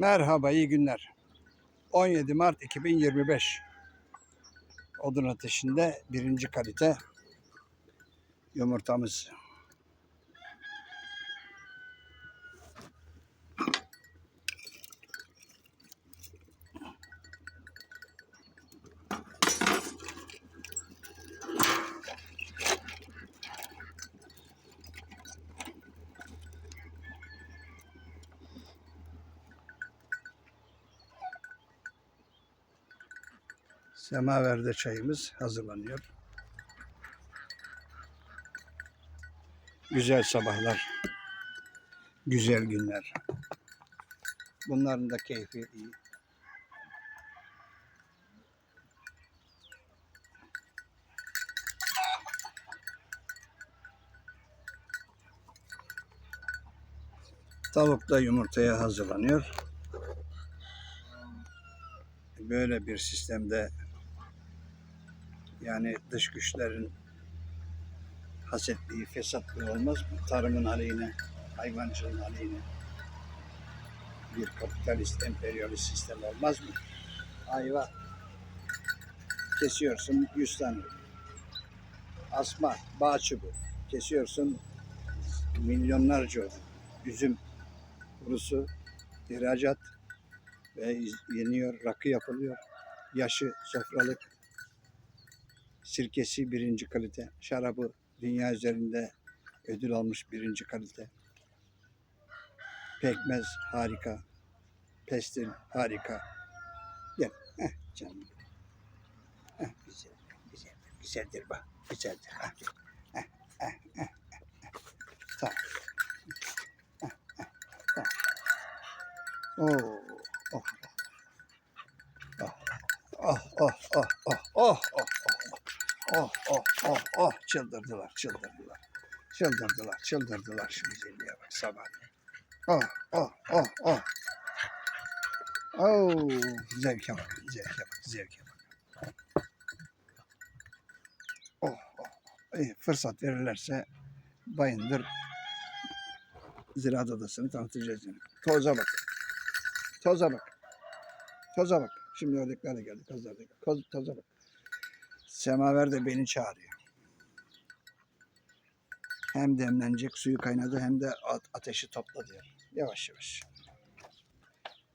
Merhaba, iyi günler. 17 Mart 2025. Odun ateşinde birinci kalite yumurtamız. Semaverde çayımız hazırlanıyor. Güzel sabahlar, güzel günler. Bunların da keyfi iyi. Tavuk da yumurtaya hazırlanıyor. Böyle bir sistemde yani dış güçlerin hasetliği, fesatlığı olmaz mı? Tarımın aleyhine, hayvancılığın aleyhine bir kapitalist, emperyalist sistem olmaz mı? Hayvan kesiyorsun 100 tane. Asma, bağ çubuğu kesiyorsun milyonlarca üzüm kurusu ihracat ve yeniyor, rakı yapılıyor. Yaşı sofralık, sirkesi birinci kalite, şarabı dünya üzerinde ödül almış birinci kalite. Pekmez harika, pestil harika. Gel, heh canım. Heh, güzel, güzel, güzeldir bak, güzeldir. Heh, heh, heh, heh. Tamam. Heh, heh, tamam. Oo, çıldırdılar, çıldırdılar. Çıldırdılar, çıldırdılar şu güzelliğe bak sabah. Oh, oh, oh, oh. Oh, zevke bak, zevke bak, zevke bak. Oh, oh. İyi, fırsat verirlerse Bayındır Ziraat Adası'nı tanıtacağız yani. Toza bak. Toza bak. Toza bak. Şimdi ördekler de geldi. Kazlar da geldi. Koz, toza bak. Semaver de beni çağırıyor. Hem demlenecek suyu kaynadı hem de at- ateşi topla diyor. Yavaş yavaş.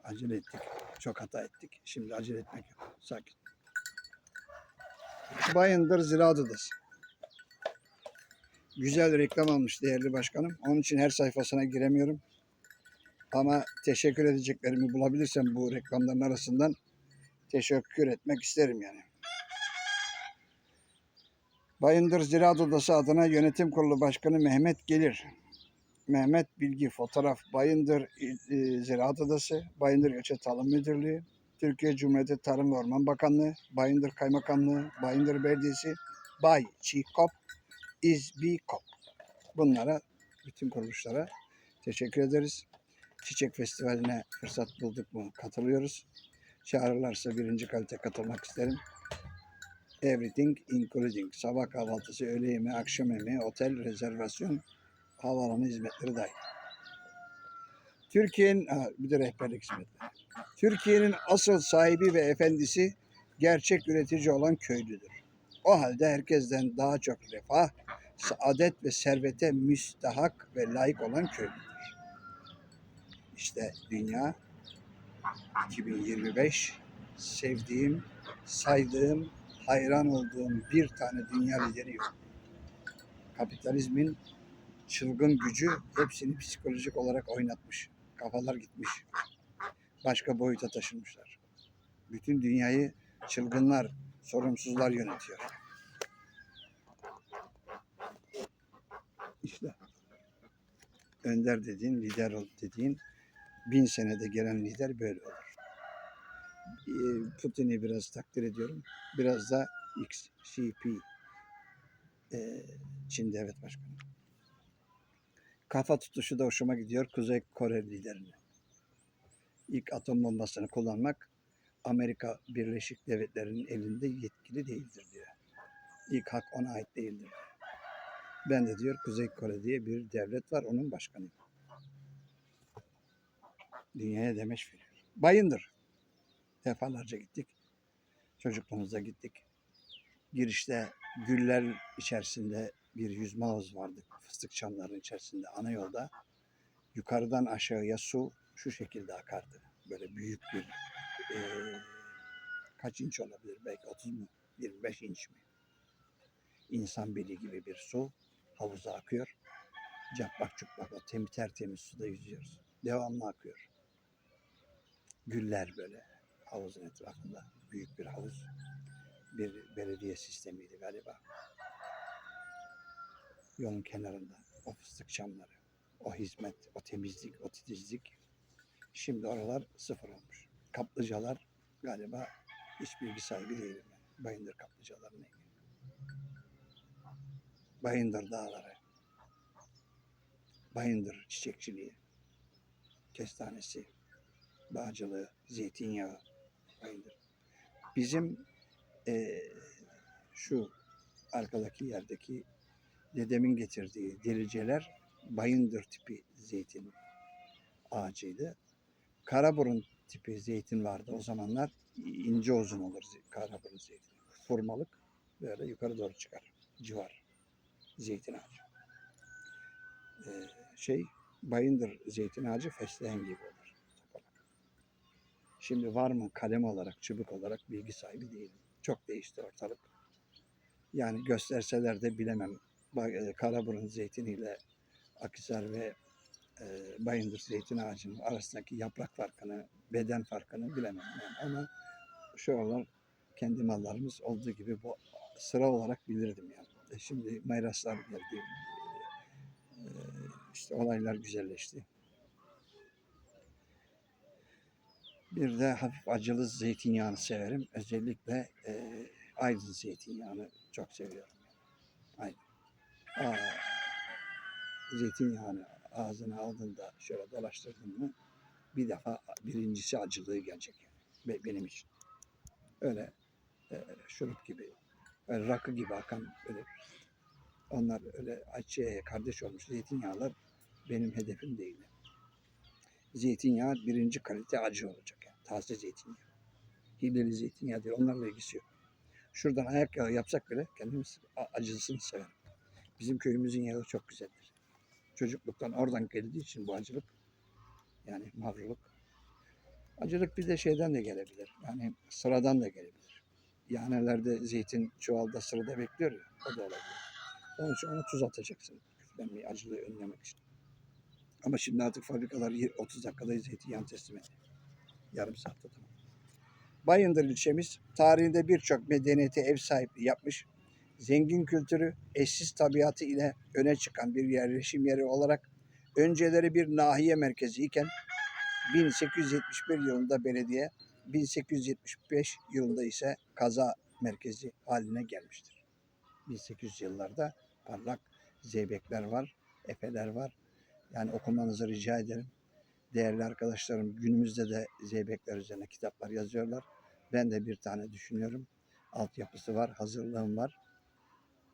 Acele ettik. Çok hata ettik. Şimdi acele etmek yok. Sakin. Bayındır Ziraat Adası. Güzel reklam almış değerli başkanım. Onun için her sayfasına giremiyorum. Ama teşekkür edeceklerimi bulabilirsem bu reklamların arasından teşekkür etmek isterim yani. Bayındır Ziraat Odası adına Yönetim Kurulu Başkanı Mehmet Gelir. Mehmet Bilgi Fotoğraf Bayındır e, Ziraat Odası, Bayındır İlçe Tarım Müdürlüğü, Türkiye Cumhuriyeti Tarım ve Orman Bakanlığı, Bayındır Kaymakamlığı, Bayındır Belediyesi, Bay Çiğkop, İzbikop. Bunlara, bütün kuruluşlara teşekkür ederiz. Çiçek Festivali'ne fırsat bulduk mu katılıyoruz. Çağırırlarsa birinci kalite katılmak isterim. Everything including. Sabah kahvaltısı, öğle yemeği, akşam yemeği, otel, rezervasyon, havaalanı hizmetleri dahil. Türkiye'nin, bir de rehberlik hizmetleri. Türkiye'nin asıl sahibi ve efendisi gerçek üretici olan köylüdür. O halde herkesten daha çok refah, saadet ve servete müstahak ve layık olan köylüdür. İşte dünya 2025 sevdiğim, saydığım, hayran olduğum bir tane dünya lideri yok. Kapitalizmin çılgın gücü hepsini psikolojik olarak oynatmış. Kafalar gitmiş. Başka boyuta taşınmışlar. Bütün dünyayı çılgınlar, sorumsuzlar yönetiyor. İşte önder dediğin, lider ol dediğin bin senede gelen lider böyle olur. Putin'i biraz takdir ediyorum. Biraz da XCP ee, Çin devlet başkanı. Kafa tutuşu da hoşuma gidiyor Kuzey Kore liderine. İlk atom bombasını kullanmak Amerika Birleşik Devletleri'nin elinde yetkili değildir diyor. İlk hak ona ait değildir. Ben de diyor Kuzey Kore diye bir devlet var onun başkanıyım. Dünyaya demeç veriyor. Bayındır. Defalarca gittik. Çocukluğumuzda gittik. Girişte güller içerisinde bir yüzme havuzu vardı. Fıstık çamlarının içerisinde ana yolda. Yukarıdan aşağıya su şu şekilde akardı. Böyle büyük bir eee, kaç inç olabilir? Belki 30 mu? 25 inç mi? İnsan beli gibi bir su havuza akıyor. Caplak çuplak o temiz tertemiz suda yüzüyoruz. Devamlı akıyor. Güller böyle havuzun etrafında. Büyük bir havuz. Bir belediye sistemiydi galiba. Yolun kenarında o fıstık çamları, o hizmet, o temizlik, o titizlik. Şimdi oralar sıfır olmuş. Kaplıcalar galiba hiç bilgi sahibi değilim. ben. Bayındır kaplıcaları ne? Bayındır dağları. Bayındır çiçekçiliği. Kestanesi, bağcılığı, zeytinyağı. Bayındır. Bizim eee, şu arkadaki yerdeki dedemin getirdiği deliceler bayındır tipi zeytin ağacıydı. Karaburun tipi zeytin vardı o zamanlar. ince uzun olur karaburun zeytin. Furmalık böyle yukarı doğru çıkar. Civar zeytin ağacı. Ee, şey bayındır zeytin ağacı fesleğen gibi olur. Şimdi var mı kalem olarak, çubuk olarak bilgi sahibi değilim. Çok değişti ortalık. Yani gösterseler de bilemem. E, Karaburun zeytiniyle Akhisar ve e, Bayındır zeytin ağacının arasındaki yaprak farkını, beden farkını bilemem. Yani. Ama şu aralar kendi mallarımız olduğu gibi bu sıra olarak bilirdim yani. E şimdi mayraslar geldi. E, işte olaylar güzelleşti. Bir de hafif acılı zeytinyağını severim. Özellikle e, Aydın zeytinyağını çok seviyorum. Aydın. Aa, zeytinyağını ağzına aldığında şöyle dolaştırdın mı bir defa birincisi acılığı gelecek. Yani. Be- Benim için. Öyle e, şurup gibi, öyle rakı gibi akan öyle onlar öyle ayçiçeğe kardeş olmuş zeytinyağlar benim hedefim değil. Zeytinyağı birinci kalite acı olacak. Yani. Taze zeytinyağı. Hileli zeytinyağı değil. Onlarla ilgisi yok. Şuradan ayak yağı yapsak bile kendimiz acısını severim. Bizim köyümüzün yağı çok güzeldir. Çocukluktan oradan geldiği için bu acılık yani mavruluk. Acılık bir de şeyden de gelebilir. Yani sıradan da gelebilir. Yanelerde zeytin çuvalda sırada bekliyor ya. O da olabilir. Onun için ona tuz atacaksın. Küflenmeyi, acılığı önlemek için. Ama şimdi artık fabrikalar yir- 30 dakikada zeytinyağı teslim ediyor. Yarım saatte tamam. Bayındır ilçemiz tarihinde birçok medeniyete ev sahipliği yapmış, zengin kültürü, eşsiz tabiatı ile öne çıkan bir yerleşim yeri olarak önceleri bir nahiye merkezi iken 1871 yılında belediye, 1875 yılında ise kaza merkezi haline gelmiştir. 1800 yıllarda parlak zeybekler var, efeler var. Yani okumanızı rica ederim. Değerli arkadaşlarım günümüzde de zeybekler üzerine kitaplar yazıyorlar. Ben de bir tane düşünüyorum. Altyapısı var, hazırlığım var.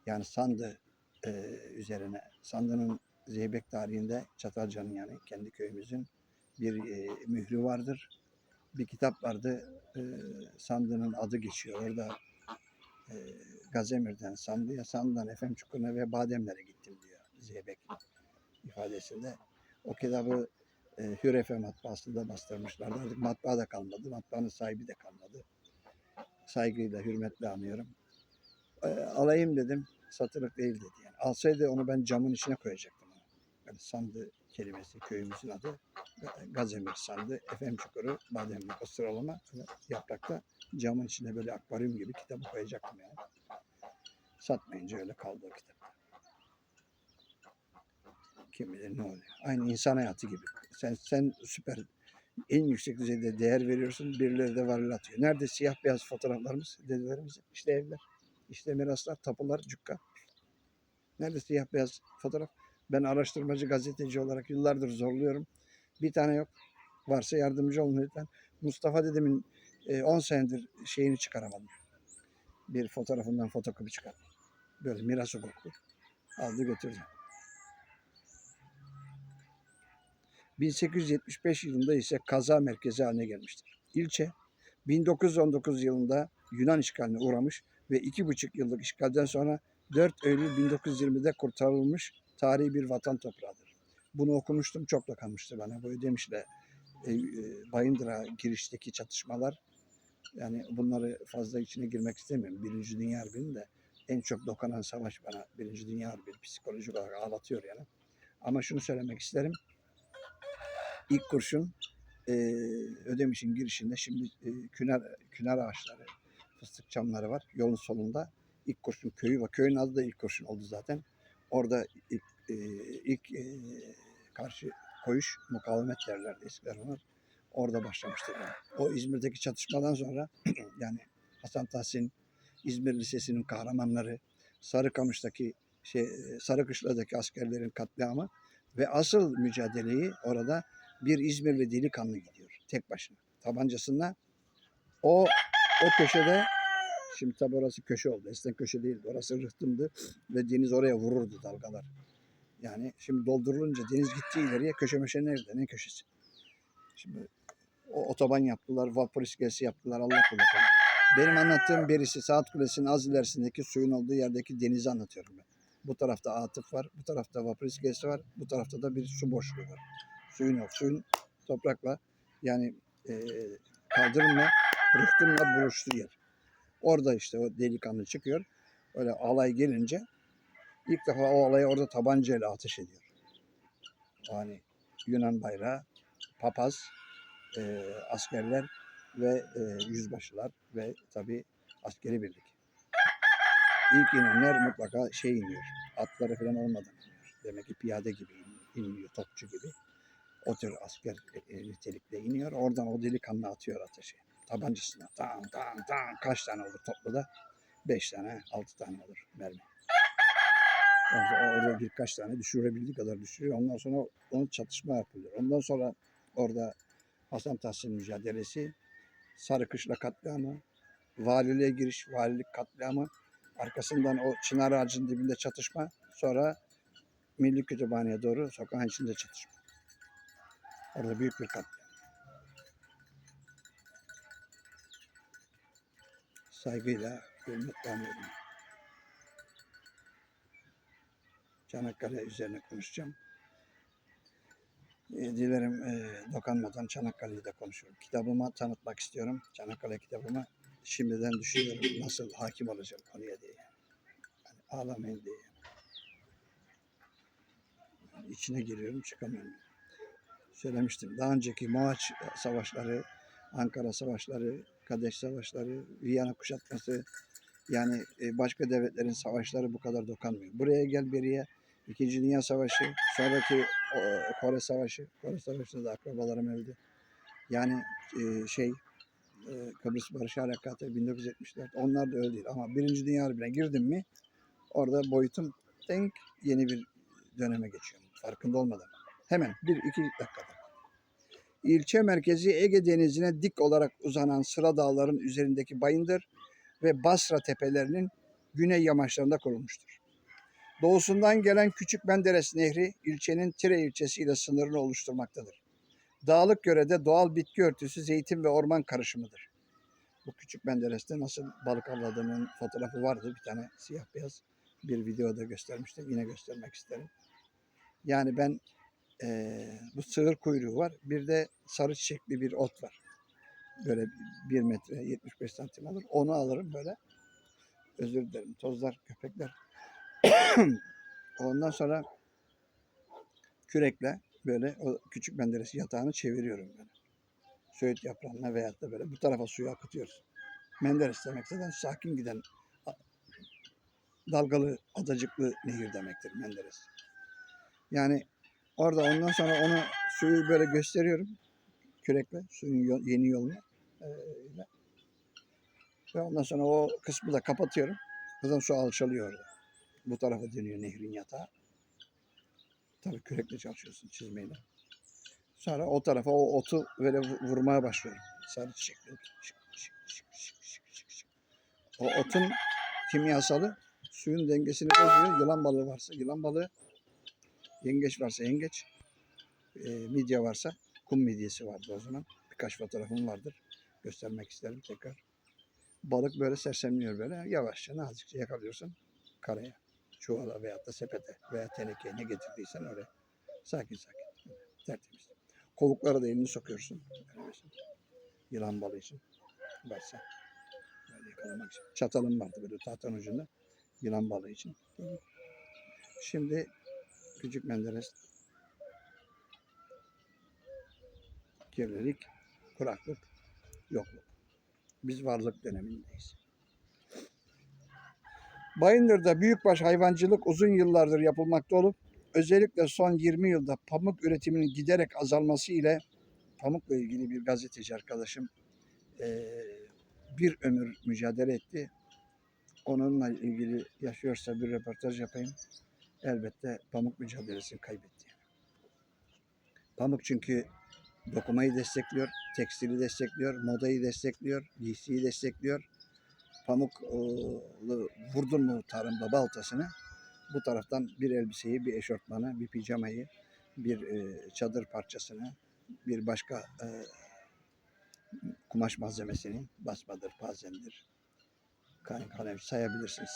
Yani Sandı e, üzerine, Sandı'nın Zeybek tarihinde Çatalca'nın yani kendi köyümüzün bir e, mührü vardır. Bir kitap vardı. E, Sandı'nın adı geçiyor. Orada e, Gazemir'den Sandı'ya, Sandı'dan Efem Çukur'una ve Bademler'e gittim diyor Zeybek ifadesinde. O kitabı e, Hür Efe matbaasında bastırmışlardı. Artık matbaa da kalmadı. Matbaanın sahibi de kalmadı. Saygıyla, hürmetle anıyorum. E, alayım dedim. Satılık değil dedi. Yani alsaydı onu ben camın içine koyacaktım. Yani sandı kelimesi köyümüzün adı. Gazemir sandı. Efem Çukuru, Bademli o sıralama böyle yaprakta camın içine böyle akvaryum gibi kitabı koyacaktım yani. Satmayınca öyle kaldı o kitap. Kim bilir ne oluyor. Aynı insan hayatı gibi. Sen sen süper en yüksek düzeyde değer veriyorsun. Birileri de varlığı atıyor. Nerede siyah beyaz fotoğraflarımız dedelerimizin? İşte evler. işte miraslar, tapular, cukka. Nerede siyah beyaz fotoğraf? Ben araştırmacı gazeteci olarak yıllardır zorluyorum. Bir tane yok. Varsa yardımcı olun lütfen. Mustafa dedemin e, 10 senedir şeyini çıkaramadım. Bir fotoğrafından fotokopi çıkar. Böyle miras hukuklu. Aldı götürdü. 1875 yılında ise kaza merkezi haline gelmiştir. İlçe 1919 yılında Yunan işgaline uğramış ve iki buçuk yıllık işgalden sonra 4 Eylül 1920'de kurtarılmış tarihi bir vatan toprağıdır. Bunu okumuştum çok da kalmıştı bana. Bu demişler e, e, Bayındır'a girişteki çatışmalar yani bunları fazla içine girmek istemiyorum. Birinci Dünya Harbi'nin de en çok dokunan savaş bana Birinci Dünya Harbi psikolojik olarak ağlatıyor yani. Ama şunu söylemek isterim. İlk kurşun e, Ödemiş'in girişinde şimdi e, küner, küner ağaçları, fıstık çamları var. Yolun solunda ilk kurşun köyü var. Köyün adı da ilk kurşun oldu zaten. Orada ilk, e, ilk e, karşı koyuş mukavemet derlerdi eskiden onlar. Orada başlamıştır. Yani. O İzmir'deki çatışmadan sonra yani Hasan Tahsin, İzmir Lisesi'nin kahramanları, Sarıkamış'taki şey, Sarıkışla'daki askerlerin katliamı ve asıl mücadeleyi orada bir İzmirli delikanlı gidiyor tek başına. Tabancasında o o köşede şimdi tabi orası köşe oldu. Eskiden köşe değildi. Orası rıhtımdı ve deniz oraya vururdu dalgalar. Yani şimdi doldurulunca deniz gitti ileriye köşe meşe nerede? Ne köşesi? Şimdi o otoban yaptılar, vapur iskelesi yaptılar. Allah korusun. Benim anlattığım birisi Saat Kulesi'nin az ilerisindeki suyun olduğu yerdeki denizi anlatıyorum ben. Bu tarafta atıf var, bu tarafta vapur iskelesi var, bu tarafta da bir su boşluğu var. Suyun yok. Suyun toprakla yani e, kaldırımla, rıhtımla buluştuğu yer. Orada işte o delikanlı çıkıyor. Öyle alay gelince ilk defa o alaya orada tabancayla ateş ediyor. Yani Yunan bayrağı, papaz, e, askerler ve e, yüzbaşılar ve tabi askeri birlik. İlk inenler mutlaka şey iniyor, atları falan olmadan iniyor. Demek ki piyade gibi iniyor, topçu gibi. O tür asker e, nitelikle iniyor. Oradan o delikanlı atıyor ateşi. Tabancasına tam tam tam kaç tane olur topluda? Beş tane, altı tane olur mermi. Yani orada birkaç tane düşürebildiği kadar düşürüyor. Ondan sonra onun çatışma yapılıyor. Ondan sonra orada Hasan Tahsin mücadelesi, Sarıkışla katliamı, valiliğe giriş, valilik katliamı, arkasından o çınar ağacının dibinde çatışma, sonra Milli Kütüphane'ye doğru sokağın içinde çatışma. Orada büyük bir katliam. Saygıyla, hürmetle anıyorum. Çanakkale üzerine konuşacağım. E, dilerim e, dokanmadan Çanakkale'yi de konuşurum. Kitabımı tanıtmak istiyorum. Çanakkale kitabımı şimdiden düşünüyorum nasıl hakim olacağım konuya diye. Yani ağlamayın diye. İçine giriyorum çıkamıyorum. Söylemiştim. Daha önceki Moğaç savaşları, Ankara savaşları, Kadeş savaşları, Viyana kuşatması yani e, başka devletlerin savaşları bu kadar dokanmıyor. Buraya gel beriye İkinci Dünya Savaşı, sonraki Kore Savaşı, Kore Savaşı'nda da akrabalarım öldü. Yani e, şey e, Kıbrıs Barış Harekatı 1974 onlar da öyle değil ama Birinci Dünya Harbi'ne girdim mi orada boyutum denk yeni bir döneme geçiyorum. Farkında olmadan. Hemen bir iki dakikada. İlçe merkezi Ege Denizi'ne dik olarak uzanan Sıra Dağların üzerindeki Bayındır ve Basra tepelerinin güney yamaçlarında kurulmuştur. Doğusundan gelen Küçük Menderes Nehri ilçenin Tire ilçesi ile sınırını oluşturmaktadır. Dağlık yörede doğal bitki örtüsü zeytin ve orman karışımıdır. Bu Küçük Menderes'te nasıl balık avladığının fotoğrafı vardı. Bir tane siyah beyaz bir videoda göstermiştim. Yine göstermek isterim. Yani ben eee, bu sığır kuyruğu var. Bir de sarı çiçekli bir ot var. Böyle bir metre 75 santim alır. Onu alırım böyle. Özür dilerim. Tozlar, köpekler Ondan sonra kürekle böyle o küçük menderesi yatağını çeviriyorum böyle. Söğüt yaprağına veyahut da böyle bu tarafa suyu akıtıyoruz. Menderes demek zaten sakin giden dalgalı, adacıklı nehir demektir Menderes. Yani orada ondan sonra onu suyu böyle gösteriyorum kürekle suyun yeni yolunu. Ee, ve ondan sonra o kısmı da kapatıyorum. Zaten su alçalıyor orada. Bu tarafa dönüyor nehrin yatağı. Tabii kürekle çalışıyorsun çizmeyle. Sonra o tarafa o otu böyle vu- vurmaya başlıyorum. Sarı çiçekli. O otun kimyasalı suyun dengesini bozuyor. Yılan balığı varsa yılan balığı, yengeç varsa yengeç. e, midye varsa kum midyesi vardı o zaman. Birkaç fotoğrafım vardır. Göstermek isterim tekrar. Balık böyle sersemliyor böyle. Yavaşça nazikçe yakalıyorsun karaya. Çuvala veyahut da sepete veya tenekeye ne getirdiysen oraya. Sakin sakin. Tertemiz. Kovuklara da elini sokuyorsun. Yılan balığı için. Varsa. Böyle yakalamak için. Çatalım vardı böyle tahtanın ucunda. Yılan balığı için. Şimdi Küçük Menderes kirlilik, kuraklık, yokluk. Biz varlık dönemindeyiz. Bayındır'da büyükbaş hayvancılık uzun yıllardır yapılmakta olup özellikle son 20 yılda pamuk üretiminin giderek azalması ile pamukla ilgili bir gazeteci arkadaşım bir ömür mücadele etti. Onunla ilgili yaşıyorsa bir röportaj yapayım. Elbette pamuk mücadelesini kaybetti. Pamuk çünkü dokumayı destekliyor, tekstili destekliyor, modayı destekliyor, giysiyi destekliyor. Pamuk e, vurdun mu tarımda baltasını bu taraftan bir elbiseyi, bir eşortmanı, bir pijamayı, bir e, çadır parçasını, bir başka e, kumaş malzemesini basmadır, pazendir, kalem, sayabilirsiniz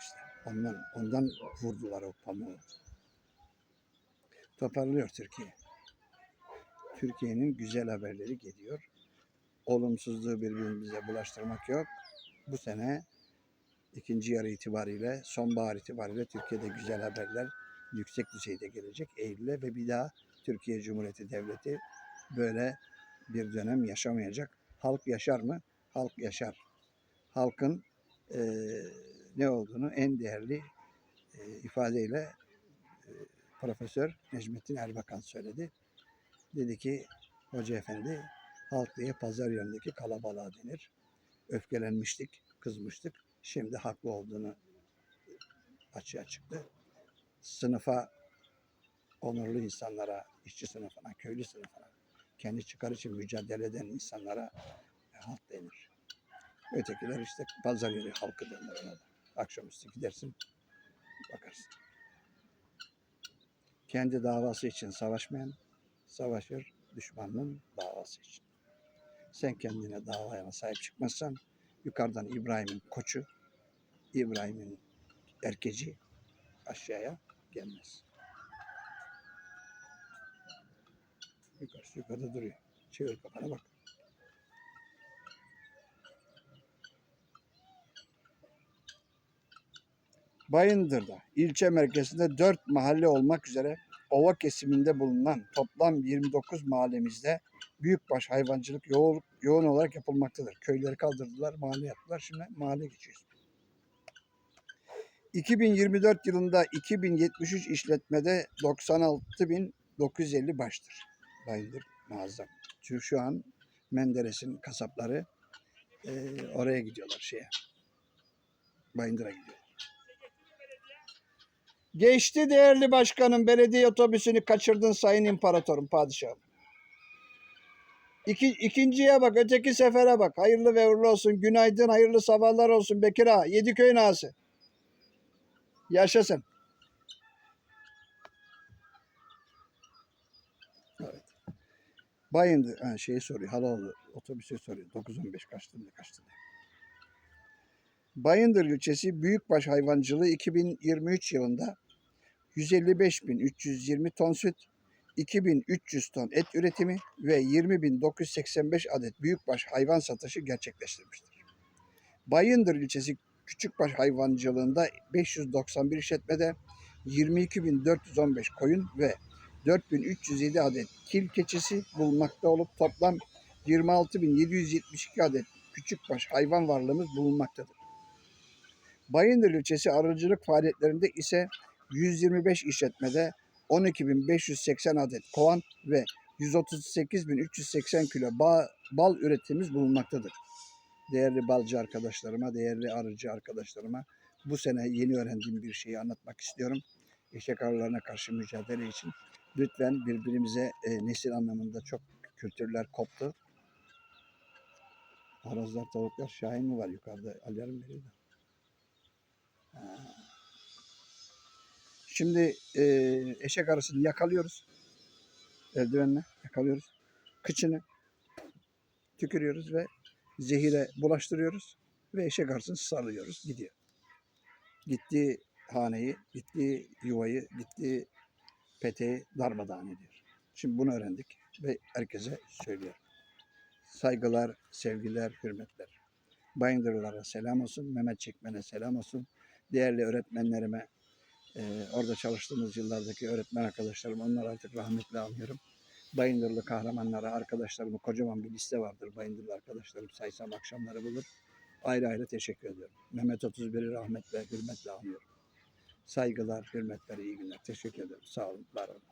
işte. Ondan, ondan vurdular o pamuğu. Toparlıyor Türkiye. Türkiye'nin güzel haberleri geliyor. Olumsuzluğu birbirimize bulaştırmak yok. Bu sene ikinci yarı itibariyle, sonbahar itibariyle Türkiye'de güzel haberler yüksek düzeyde gelecek Eylül'e ve bir daha Türkiye Cumhuriyeti Devleti böyle bir dönem yaşamayacak. Halk yaşar mı? Halk yaşar. Halkın eee, ne olduğunu en değerli eee, ifadeyle eee, Profesör Necmettin Erbakan söyledi. Dedi ki Hoca Efendi halk diye pazar yerindeki kalabalığa denir. Öfkelenmiştik, kızmıştık. Şimdi haklı olduğunu açığa çıktı. Sınıfa, onurlu insanlara, işçi sınıfına, köylü sınıfına, kendi çıkar için mücadele eden insanlara halk denir. Ötekiler işte pazar yeri halkı denir ona da. Akşamüstü gidersin, bakarsın. Kendi davası için savaşmayan, savaşır düşmanın davası için. Sen kendine davaya sahip çıkmazsan yukarıdan İbrahim'in koçu, İbrahim'in erkeci aşağıya gelmez. Yukarısı yukarıda duruyor. Çevir kafana bak. Bayındır'da ilçe merkezinde 4 mahalle olmak üzere ova kesiminde bulunan toplam 29 mahallemizde büyükbaş hayvancılık yoğun, yoğun olarak yapılmaktadır. Köyleri kaldırdılar, mahalle yaptılar. Şimdi mahalle geçiyoruz. 2024 yılında 2073 işletmede 96.950 baştır. Bayındır muazzam. Çünkü şu an Menderes'in kasapları eee, oraya gidiyorlar şeye. Bayındır'a gidiyor. Geçti değerli başkanım belediye otobüsünü kaçırdın sayın imparatorum padişahım. İki, ikinciye bak öteki sefere bak hayırlı ve uğurlu olsun günaydın hayırlı sabahlar olsun Bekir ağa Yediköy'ün ağası. Yaşasın. Evet. Bayındı ha, şeyi soruyor Halalı otobüsü soruyor 915 kaçtı diye kaçtı diye. Bayındır ilçesi büyükbaş hayvancılığı 2023 yılında 155.320 ton süt, 2.300 ton et üretimi ve 20.985 adet büyükbaş hayvan satışı gerçekleştirmiştir. Bayındır ilçesi küçükbaş hayvancılığında 591 işletmede 22.415 koyun ve 4.307 adet kil keçisi bulunmakta olup toplam 26.772 adet küçükbaş hayvan varlığımız bulunmaktadır. Bayındır ilçesi arıcılık faaliyetlerinde ise 125 işletmede 12.580 adet kovan ve 138.380 kilo ba- bal üretimimiz bulunmaktadır. Değerli balcı arkadaşlarıma, değerli arıcı arkadaşlarıma bu sene yeni öğrendiğim bir şeyi anlatmak istiyorum. Eşek arılarına karşı mücadele için lütfen birbirimize e, nesil anlamında çok kültürler koptu. Horozlar, tavuklar, şahin mi var yukarıda? Alarm veriyor da. Ha. Şimdi e, eşek arısını yakalıyoruz. eldivenle yakalıyoruz. Kıçını tükürüyoruz ve zehire bulaştırıyoruz ve eşek arısını salıyoruz. Gidiyor. Gittiği haneyi, gittiği yuvayı, gittiği peteği darmadağın ediyor. Şimdi bunu öğrendik ve herkese söylüyorum. Saygılar, sevgiler, hürmetler. Bayındırlara selam olsun, Mehmet Çekmen'e selam olsun. Değerli öğretmenlerime, e, orada çalıştığımız yıllardaki öğretmen arkadaşlarım, onları artık rahmetle anıyorum. Bayındırlı kahramanlara, arkadaşlarıma kocaman bir liste vardır. Bayındırlı arkadaşlarım saysam akşamları bulur. Ayrı ayrı teşekkür ediyorum. Mehmet 31'i rahmetle, hürmetle anıyorum. Saygılar, hürmetler, iyi günler. Teşekkür ederim. Sağ olun, var olun.